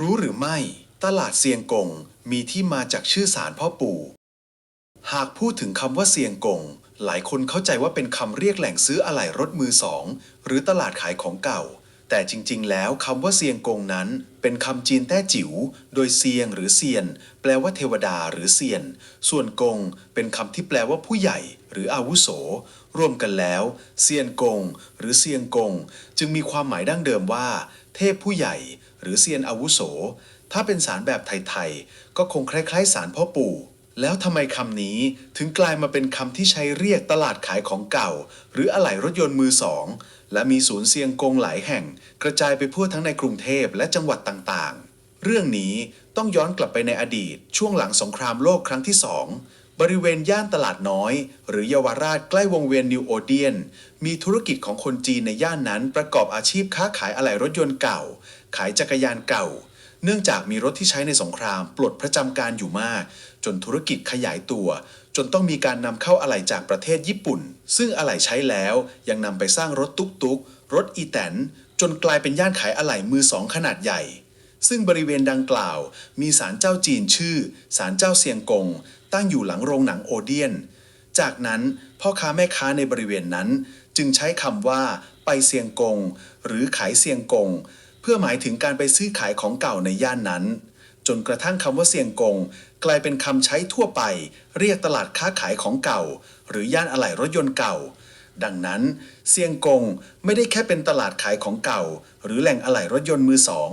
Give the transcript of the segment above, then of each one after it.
รู้หรือไม่ ตลาดเซียงกงมีที่มาจากชื่อสารพ่อปู่ หากพูดถึงคำว่าเซียงกง หลายคนเข้าใจว่าเป็นคำเรียกแหล่งซื้ออะไหล่รถมือสอง หรือตลาดขายของเก่า แต่จริงๆ แล้วคำว่าเซียงกงนั้น เป็นคำจีนแต้จิ๋ว โดยเซียงหรือเซียน แปลว่าเทวดาหรือเซียน ส่วนกง เป็นคำที่แปลว่าผู้ใหญ่ หรืออาวุโส รวมกันแล้ว เซียนกง หรือเซียงกง จึงมีความหมายดั้งเดิมว่า เทพผู้ใหญ่ หรือเซียนอาวุโส ถ้าเป็นสารแบบไทยๆ ก็คงคล้ายๆ สารพ่อปู่ แล้วทำไมคำนี้ถึงกลายมาเป็นคำที่ใช้เรียกตลาดขายของเก่า หรืออะไหล่รถยนต์มือสอง และมีศูนย์เซียงกงหลายแห่ง กระจายไปทั่วทั้งในกรุงเทพและจังหวัดต่างๆ เรื่องนี้ต้องย้อนกลับไปในอดีต ช่วงหลังสงครามโลกครั้งที่สองบริเวณย่านตลาดน้อย หรือเยาวราชใกล้วงเวียนนิวโอเดียน มีธุรกิจของคนจีนในย่านนั้นประกอบอาชีพค้าขายอะไหล่รถยนต์เก่า ขายจักรยานเก่า เนื่องจากมีรถที่ใช้ในสงครามปลดประจำการอยู่มาก จนธุรกิจขยายตัว จนต้องมีการนำเข้าอะไหล่จากประเทศญี่ปุ่น ซึ่งอะไหล่ใช้แล้วยังนำไปสร้างรถตุกตุกรถอีแตน จนกลายเป็นย่านขายอะไหล่มือสองขนาดใหญ่ ซึ่งบริเวณดังกล่าว มีศาลเจ้าจีนชื่อศาลเจ้าเซียงกง ตั้งอยู่หลังโรงหนังโอเดียน จากนั้นพ่อค้าแม่ค้าในบริเวณนั้น จึงใช้คำว่าไปเซียงกง หรือขายเซียงกง เพื่อหมายถึงการไปซื้อขายของเก่าในย่านนั้น จนกระทั่งคำว่าเซียงกง กลายเป็นคำใช้ทั่วไป เรียกตลาดค้าขายของเก่า หรือย่านอะไหล่รถยนต์เก่า ดังนั้นเซียงกงไม่ได้แค่เป็นตลาดขายของเก่า หรือแหล่งอะไหล่รถยนต์มือสอง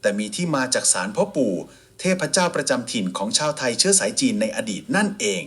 แต่มีที่มาจากศาลพ่อปู่ เทพเจ้าประจำถิ่นของชาวไทยเชื้อสายจีนในอดีตนั่นเอง